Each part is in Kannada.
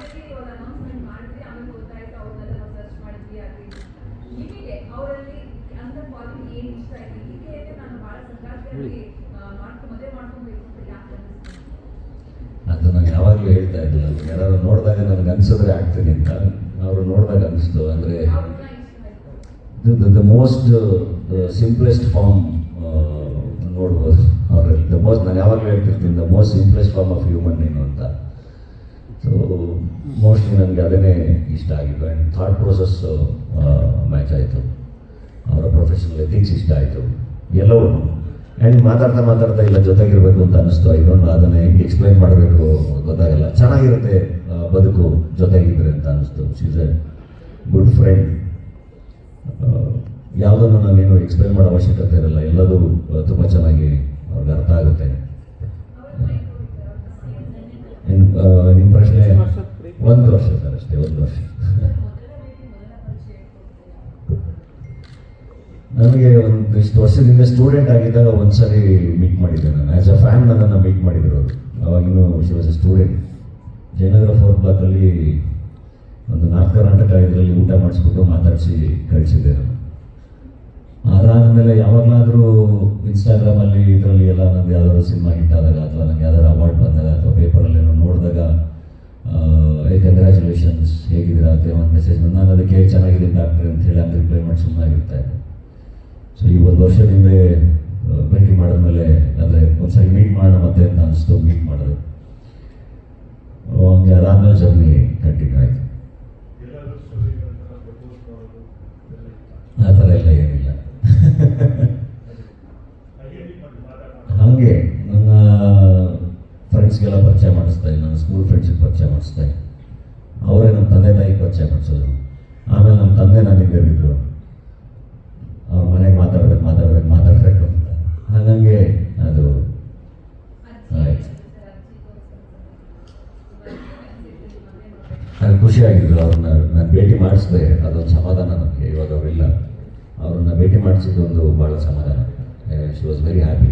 ಫೈನಲಿ ಇವಾಗ ಅನೌನ್ಸ್ಮೆಂಟ್ ಮಾಡಿದ್ವಿ ಆಮೇಲೆ ಗೊತ್ತಾಯ್ತು ಅವ್ರನ್ನೆಲ್ಲ ನಾವು ಸರ್ಚ್ ಮಾಡಿದ್ವಿ ಅದು ಇದು. ನಿಮಗೆ ಅವರಲ್ಲಿ ಅಂತ ಕ್ವಾಲಿಟಿ ಏನು ಇಷ್ಟ ಆಯ್ತು ಹೀಗೆ ನಾನು ಭಾಳ ಸಂಗಾತಿಯಾಗಿ ಮಾಡ್ಕೊಂಡು ಮದುವೆ ಮಾಡ್ಕೊಬೇಕು ಅಂತ ಯಾಕೆ ಅದು ನಾನು ಯಾವಾಗಲೂ ಹೇಳ್ತಾ ಇದ್ದೆ ನನಗೆ ಯಾರು ನೋಡಿದಾಗ ನನಗೆ ಅನಿಸಿದ್ರೆ ಆಗ್ತೀನಿ ಅಂತ. ಅವರು ನೋಡಿದಾಗ ಅನಿಸ್ತು ಅಂದರೆ ದ ಮೋಸ್ಟ್ ಸಿಂಪ್ಲೆಸ್ಟ್ ಫಾರ್ಮ್ ನೋಡ್ಬೋದು. ಅವರಲ್ಲಿ ದ ಮೋಸ್ಟ್ ನಾನು ಯಾವಾಗಲೂ ಹೇಳ್ತಿರ್ತೀನಿ the most simplest form of human ಏನು ಅಂತ. ಮೋಸ್ಟ್ಲಿ ನನಗೆ ಅದನ್ನೇ ಇಷ್ಟ ಆಗಿತ್ತು ಆ್ಯಂಡ್ ಥಾಟ್ ಪ್ರೋಸೆಸ್ ಮ್ಯಾಚ್ ಆಯಿತು. ಅವರ ಪ್ರೊಫೆಷನಲ್ ಎಥಿಕ್ಸ್ ಇಷ್ಟ ಆಯಿತು. ಎಲ್ಲವೂ. ಆ್ಯಂಡ್ ಮಾತಾಡ್ತಾ ಮಾತಾಡ್ತಾ ಇಲ್ಲ ಜೊತೆಗಿರಬೇಕು ಅಂತ ಅನಿಸ್ತು. ಇನ್ನೊಂದು ಅದನ್ನು ಹೆಂಗೆ ಎಕ್ಸ್ಪ್ಲೈನ್ ಮಾಡಬೇಕು ಗೊತ್ತಾಗಲ್ಲ. ಚೆನ್ನಾಗಿರುತ್ತೆ ಬದುಕು ಜೊತೆಗಿದ್ರೆ ಅಂತ ಅನಿಸ್ತು. ಶೀಸ್ ಎ ಗುಡ್ ಫ್ರೆಂಡ್ ಯಾವುದನ್ನು ನಾನೇನು ಎಕ್ಸ್ಪ್ಲೈನ್ ಮಾಡೋ ಅವಶ್ಯಕತೆ ಇರಲ್ಲ. ಎಲ್ಲದೂ ತುಂಬ ಚೆನ್ನಾಗಿ ಅವ್ರಿಗೆ ಅರ್ಥ ಆಗುತ್ತೆ ಇನ್- ಆ, ನಿಮ್ಮ ಪ್ರಶ್ನೆ ಒಂದು ವರ್ಷ ಸರ್ ಅಷ್ಟೇ ಒಂದು ವರ್ಷ ನನಗೆ ಒಂದು ಇಷ್ಟು ವರ್ಷದಿಂದ ಸ್ಟೂಡೆಂಟ್ ಆಗಿದ್ದಾಗ ಒಂದ್ಸರಿ ಮೀಟ್ ಮಾಡಿದ್ದೆ ನಾನು. ಆ್ಯಸ್ ಅ ಫ್ಯಾನ್ ನನ್ನನ್ನು ಮೀಟ್ ಮಾಡಿದ್ರು ಅವರು. ಅವಾಗಿನ್ನೂ she was student Jayanagar four ಬ್ಲಾಕಲ್ಲಿ ಒಂದು ನಾರ್ತ್ ಕರ್ನಾಟಕ ಇದರಲ್ಲಿ ಊಟ ಮಾಡಿಸ್ಬಿಟ್ಟು ಮಾತಾಡಿಸಿ ಕಳಿಸಿದ್ದೆ ನಾನು. ಅದಾದಮೇಲೆ ಯಾವಾಗಲಾದರೂ ಇನ್ಸ್ಟಾಗ್ರಾಮಲ್ಲಿ ಇದರಲ್ಲಿ ಎಲ್ಲ ನಂದು ಯಾವ್ದಾದ್ರು ಸಿನಿಮಾ ಹಿಟ್ ಆದಾಗ ಅಥವಾ ನನಗೆ ಯಾವ್ದಾದ್ರು ಅವಾರ್ಡ್ ಬಂದಾಗ ಅಥವಾ ಪೇಪರಲ್ಲಿ ಏನೋ ನೋಡಿದಾಗ ಏ ಕಂಗ್ರ್ಯಾಚುಲೇಷನ್ಸ್ ಹೇಗಿದ್ದೀರಾ? ಅಂತ ಒಂದು ಮೆಸೇಜ್ ಬಂದು, ನಾನು ಅದಕ್ಕೆ ಚೆನ್ನಾಗಿದೆ ಡಾಕ್ಟ್ರೆ ಅಂತ ಹೇಳಿ ಅಂತ ರಿಪ್ಲೈ ಮಾಡಿ ಸುಮ್ಮನಾಗಿರ್ತಾ ಇದ್ದೆ. ಒಂದು ವರ್ಷದ ಹಿಂದೆ ಭೇಟಿ ಮಾಡಿದ್ಮೇಲೆ ಅಂದರೆ ಒಂದ್ಸಲ ಮೀಟ್ ಮಾಡೋಣ ಮತ್ತೆ ಅಂತ ಅನಿಸ್ತು ಮೀಟ್ ಮಾಡಿದೆ ಹಂಗೆ ಅದಾದಮೇಲೆ ಜರ್ನಿ ಕಂಟಿನ್ಯೂ ಆಯಿತು. ಆ ಥರ ಎಲ್ಲ ಏನಿಲ್ಲ. ಹಾಗೆ ನನ್ನ ಫ್ರೆಂಡ್ಸ್ಗೆಲ್ಲ ಪರಿಚಯ ಮಾಡಿಸ್ತಾ ನನ್ನ ಸ್ಕೂಲ್ ಫ್ರೆಂಡ್ಸಿಗೆ ಪರಿಚಯ ಮಾಡಿಸ್ತಾ ಅವರೇ ನಮ್ಮ ತಂದೆ ತಾಯಿಗೆ ಪರಿಚಯ ಮಾಡಿಸೋದು. ಆಮೇಲೆ ನಮ್ಮ ತಂದೆ ನನಗೆ ಹೇಳಿದ್ರು ಅವ್ರ ಮನೆಗೆ ಮಾತಾಡ್ಬೇಕು ಮಾತಾಡ್ಬೇಕು ಮಾತಾಡ್ಬೇಕು ಅಂತ ಹಾಗಂಗೆ ಅದು ಆಯ್ತು ಅದು ಖುಷಿಯಾಗಿದ್ರು ಅವ್ರನ್ನ ನಾನು ಭೇಟಿ ಮಾಡಿಸಿದೆ, ಅದೊಂದು ಸಮಾಧಾನ ನನಗೆ ಇವಾಗ ಅವರಿಲ್ಲ. ಅವ್ರನ್ನ ಭೇಟಿ ಮಾಡಿಸಿದ್ದು ಒಂದು ಭಾಳ ಸಮಾಧಾನ. ಶಿ ವಾಸ್ ವೆರಿ ಹ್ಯಾಪಿ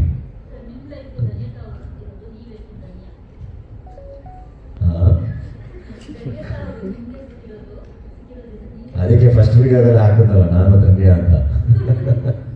ಅದಕ್ಕೆ ಫಸ್ಟ್ ವಿಡಿಯೋದಲ್ಲಿ ಹಾಕಿದ್ನಲ್ಲ ನಾನು ಧನ್ಯ ಅಂತ.